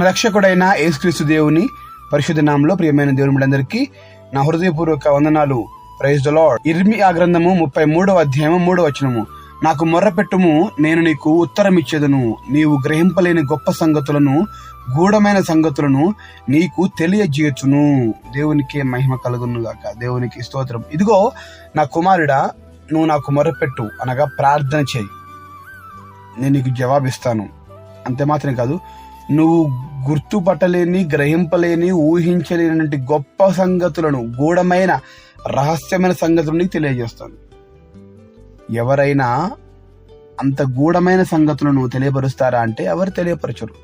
మన రక్షకుడైన యేసుక్రీస్తు దేవుని పరిశుద్ధ నామంలో ప్రియమైన దేవుని నా హృదయపూర్వక వందనాలు. ప్రైజ్ ద లార్డ్ ఇర్మి ఆ గ్రంథము ముప్పై మూడవ అధ్యాయము మూడవ వచనము. నాకు మొర్రపెట్టుము నేను నీకు ఉత్తరం ఇచ్చేదను నీవు గ్రహింపలేని గొప్ప సంగతులను గూఢమైన సంగతులను నీకు తెలియజేయచ్చును దేవునికి మహిమ కలుగునుగాక దేవునికి స్తోత్రం. ఇదిగో నా కుమారుడా నువ్వు నాకు మొర్రపెట్టు అనగా ప్రార్థన చేయి. నేను నీకు జవాబిస్తాను. అంతే మాత్రం కాదు నువ్వు గుర్తుపట్టలేని గ్రహింపలేని ఊహించలేని గొప్ప సంగతులను గూఢమైన రహస్యమైన సంగతులను తెలియజేస్తుంది తెలియజేస్తాను. ఎవరైనా అంత గూఢమైన సంగతులను తెలియపరుస్తారా అంటే ఎవరు తెలియపరచరు.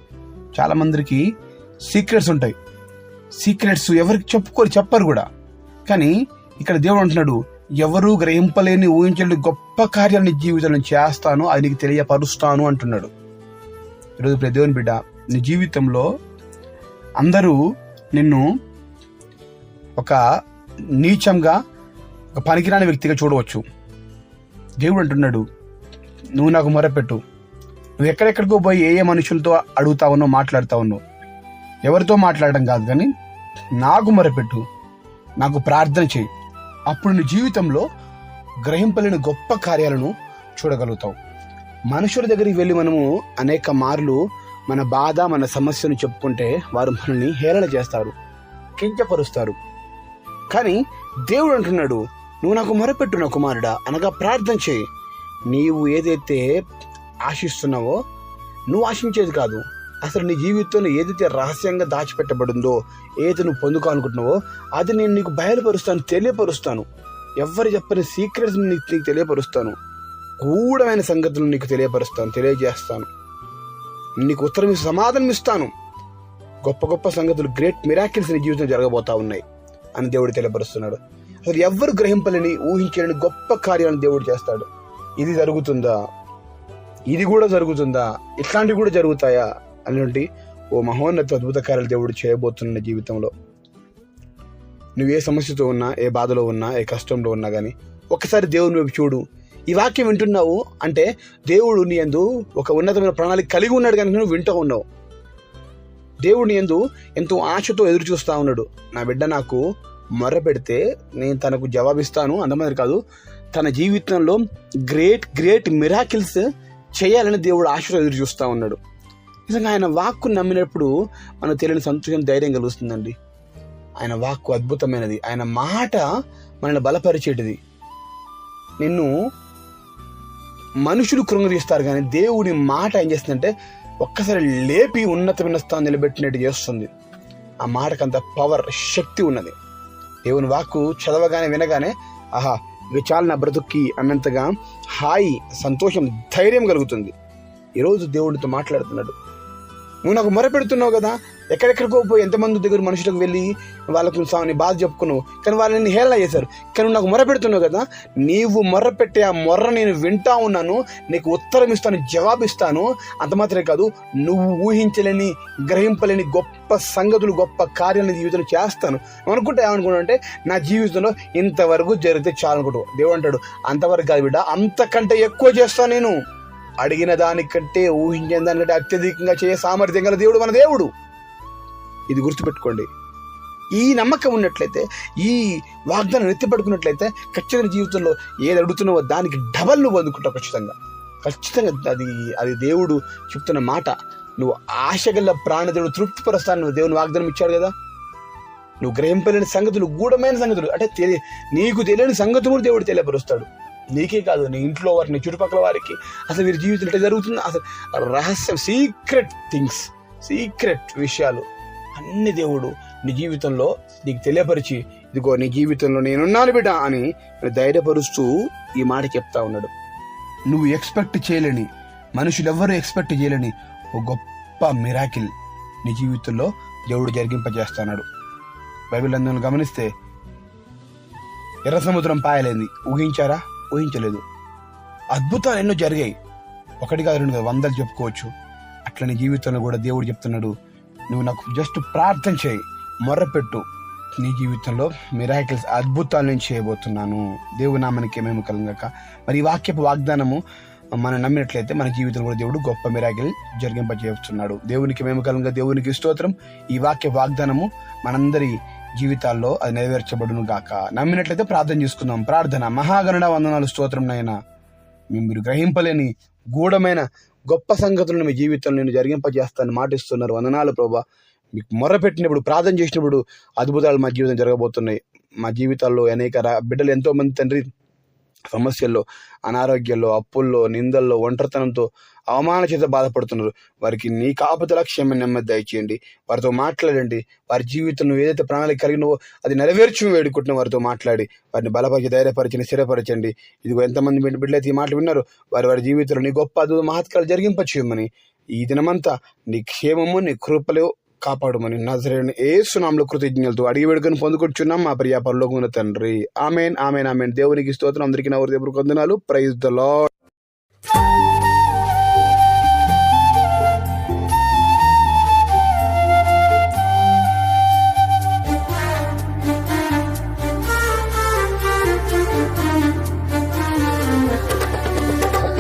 చాలా మందికి సీక్రెట్స్ ఉంటాయి. సీక్రెట్స్ ఎవరికి చెప్పుకోరు చెప్పరు కూడా. కానీ ఇక్కడ దేవుడు అంటున్నాడు ఎవరు గ్రహింపలేని ఊహించలేని గొప్ప కార్యాలను జీవితంలో చేస్తాను అది నీకు తెలియపరుస్తాను అంటున్నాడు. ఈరోజు ప్రతి దేవుని బిడ్డ నీ జీవితంలో అందరూ నిన్ను ఒక నీచంగా ఒక పనికిరాని వ్యక్తిగా చూడవచ్చు. దేవుడు అంటున్నాడు నువ్వు నాకు మొరపెట్టు. నువ్వు ఎక్కడెక్కడికో పోయి ఏ ఏ మనుషులతో అడుగుతా ఉన్నావు మాట్లాడుతా ఉన్నావు. ఎవరితో మాట్లాడడం కాదు కానీ నాకు మొరపెట్టు. నాకు ప్రార్థన చేయి. అప్పుడు నీ జీవితంలో గ్రహింపలేని గొప్ప కార్యాలను చూడగలుగుతావు. మనుషుల దగ్గరికి వెళ్ళి మనము అనేక మార్లు మన బాధ మన సమస్యను చెప్పుకుంటే వారు మనల్ని హేళన చేస్తారు కించపరుస్తారు. కానీ దేవుడు అంటున్నాడు నువ్వు నాకు మొరపెట్టు నా కుమారుడా అనగా ప్రార్థన చేయి. నీవు ఏదైతే ఆశిస్తున్నావో నువ్వు ఆశించేది కాదు. అసలు నీ జీవితంలో ఏదైతే రహస్యంగా దాచిపెట్టబడిందో ఏది నువ్వు పొందుకోవాలనుకుంటున్నావో అది నేను నీకు బయలుపరుస్తాను తెలియపరుస్తాను. ఎవరు చెప్పని సీక్రెట్స్ నీకు నీకు తెలియపరుస్తాను. గూఢమైన సంగతులను నీకు తెలియపరుస్తాను తెలియజేస్తాను. నీకు ఉత్తరం సమాధానం ఇస్తాను. గొప్ప గొప్ప సంగతులు గ్రేట్ మిరాకిల్స్ నీ జీవితం జరగబోతా ఉన్నాయి అని దేవుడు తెలియపరుస్తున్నాడు. అసలు ఎవ్వరు గ్రహింపలేని ఊహించలేని గొప్ప కార్యాలను దేవుడు చేస్తాడు. ఇది జరుగుతుందా? ఇది కూడా జరుగుతుందా? ఇట్లాంటివి కూడా జరుగుతాయా? అనేటువంటి ఓ మహోన్నత అద్భుత కార్యాలు దేవుడు చేయబోతున్న జీవితంలో. నువ్వు ఏ సమస్యతో ఉన్నా ఏ బాధలో ఉన్నా ఏ కష్టంలో ఉన్నా కానీ ఒకసారి దేవుని వైపు చూడు. ఈ వాక్యం వింటున్నావు అంటే దేవుడు నీ ఎందు ఒక ఉన్నతమైన ప్రణాళిక కలిగి ఉన్నాడు కనుక నువ్వు వింటూ ఉన్నావు. దేవుడు నీ ఎందు ఎంతో ఆశతో ఎదురు చూస్తూ ఉన్నాడు. నా బిడ్డ నాకు మొర్ర పెడితే నేను తనకు జవాబిస్తాను అంతమంది కాదు. తన జీవితంలో గ్రేట్ గ్రేట్ మిరాకిల్స్ చేయాలని దేవుడు ఆశతో ఎదురు చూస్తూ ఉన్నాడు. నిజంగా ఆయన వాక్కు నమ్మినప్పుడు మనకు తెలియని సంతోషం ధైర్యం కలుగుతుందండి. ఆయన వాక్కు అద్భుతమైనది. ఆయన మాట మనల్ని బలపరిచేటిది. నిన్ను మనుషులు కృంగదీస్తారు కానీ దేవుడి మాట ఏం చేస్తుందంటే ఒక్కసారి లేపి ఉన్నతమైన స్థానం నిలబెట్టినట్టు చేస్తుంది. ఆ మాటకు అంత పవర్ శక్తి ఉన్నది. దేవుని వాక్కు చదవగానే వినగానే ఆహా ఇక చాలు నా బ్రతుక్కి అన్నంతగా హాయి సంతోషం ధైర్యం కలుగుతుంది. ఈరోజు దేవుడితో మాట్లాడుతున్నాడు. నువ్వు నాకు మొరపెడుతున్నావు కదా ఎక్కడెక్కడికో పోయి ఎంతమంది దగ్గర మనుషులకు వెళ్ళి వాళ్ళకు నీ బాధ చెప్పుకున్నావు. కానీ వాళ్ళని హేళన చేశారు. కానీ నాకు నాకు మొరపెడుతున్నావు కదా? నీవు మొర్ర పెట్టి ఆ మొర్ర నేను వింటా ఉన్నాను. నీకు ఉత్తరం ఇస్తాను జవాబిస్తాను అంత మాత్రమే కాదు నువ్వు ఊహించలేని గ్రహింపలేని గొప్ప సంగతులు గొప్ప కార్యాలను జీవితం జీవితంలో చేస్తాను. అనుకుంటే ఏమనుకున్నా అంటే నా జీవితంలో ఇంతవరకు జరిగితే చాలు అనుకుంటావు దేవుడు అంటాడు అంతవరకు కాదు బిడ్డ అంతకంటే ఎక్కువ చేస్తాను నేను. అడిగిన దానికంటే ఊహించిన దానికంటే అత్యధికంగా చేయ సామర్థ్యం గల దేవుడు మన దేవుడు. ఇది గుర్తుపెట్టుకోండి. ఈ నమ్మకం ఉన్నట్లయితే ఈ వాగ్దానం ఎత్తిపడుకున్నట్లయితే ఖచ్చితంగా జీవితంలో ఏది అడుగుతున్నావో దానికి డబల్ నువ్వు అందుకుంటావు ఖచ్చితంగా. ఖచ్చితంగా అది అది దేవుడు చెప్తున్న మాట. నువ్వు ఆశగల ప్రాణదేవుడు తృప్తిపరుస్తాను నువ్వు దేవుని వాగ్దానం ఇచ్చాడు కదా? నువ్వు గ్రహింపలేని సంగతులు గూఢమైన సంగతులు అంటే తెలియ నీకు తెలియని సంగతి కూడా దేవుడు తెలియపరుస్తాడు. నీకే కాదు నీ ఇంట్లో వారికి నీ చుట్టుపక్కల వారికి. అసలు వీరి జీవితంలో ఎట్లా జరుగుతుంది అసలు రహస్యం సీక్రెట్ థింగ్స్ సీక్రెట్ విషయాలు. అన్ని దేవుడు నీ జీవితంలో నీకు తెలియపరిచి ఇదిగో నీ జీవితంలో నేనున్నాను బిడ్డ అని ధైర్యపరుస్తూ ఈ మాట చెప్తా ఉన్నాడు. నువ్వు ఎక్స్పెక్ట్ చేయలేని మనుషులు ఎవ్వరు ఎక్స్పెక్ట్ చేయలేని ఒక గొప్ప మిరాకిల్ నీ జీవితంలో దేవుడు జరిగింపజేస్తున్నాడు. బైబిల్ అందులో గమనిస్తే ఎర్ర సముద్రం పాయలేంది ఊహించారా? ఊహించలేదు. అద్భుతాలు ఎన్నో జరిగాయి. ఒకటి కాదు రెండు కాదు వందలు చెప్పుకోవచ్చు. అట్లనే జీవితంలో కూడా దేవుడు చెప్తున్నాడు నువ్వు నాకు జస్ట్ ప్రార్థన చేయి మొర్రపెట్టు. నీ జీవితంలో మిరాకిల్స్ అద్భుతాలు నేను చేయబోతున్నాను. దేవుడు నామానికి మేము కలగక మరి ఈ వాక్యపు వాగ్దానము మనం నమ్మినట్లయితే మన జీవితంలో కూడా దేవుడు గొప్ప మిరాకిల్ జరిగింపజేస్తున్నాడు. దేవునికి మేము కలంగా దేవునికి స్తోత్రం. ఈ వాక్య వాగ్దానము మనందరి జీవితాల్లో అది నెరవేర్చబడును గాక. నమ్మినట్లయితే ప్రార్థన చేసుకుందాం. ప్రార్థన. మహాగణ వందనాలు స్తోత్రం నాయన. మీరు గ్రహింపలేని గూఢమైన గొప్ప సంగతులను మీ జీవితంలో నేను జరిగింపజేస్తాను మాటిస్తున్నారు. వందనాలు ప్రభా. మీకు మొరపెట్టినప్పుడు ప్రార్థన చేసినప్పుడు అద్భుతాలు మా జీవితం జరగబోతున్నాయి. మా జీవితాల్లో అనేక బిడ్డలు ఎంతోమంది తండ్రి సమస్యల్లో అనారోగ్యంలో అప్పుల్లో నిందల్లో ఒంటరితనంతో అవమాన చేత బాధపడుతున్నారు. వారికి నీ కాపుదల క్షేమ నెమ్మది దయచేయండి. వారితో మాట్లాడండి. వారి జీవితంలో ఏదైతే ప్రణాళిక కలిగినవో అది నెరవేర్చి వేడుకుంటున్న వారితో మాట్లాడి వారిని బలపరిచి ధైర్యపరచండి స్థిరపరచండి. ఇదిగో ఎంతమంది బిడ్డలైతే ఈ మాటలు విన్నారు వారి వారి జీవితంలో నీ గొప్ప అద్భుత మహత్కాలు జరిగింపచేయమని ఈ దినమంతా నీ క్షేమము నీ కృపలు కాపాడమని నజరేని ఏ సునాంలో కృతజ్ఞతలతో అడిగి వేడుకొని పొందుకొచ్చున్నాం. మా ప్రియా పరలోకమున తండ్రి. Amen amen amen. దేవునికి స్తోత్రం. అందరికీ నా హృదయపూర్వక వందనాలు. Praise the lord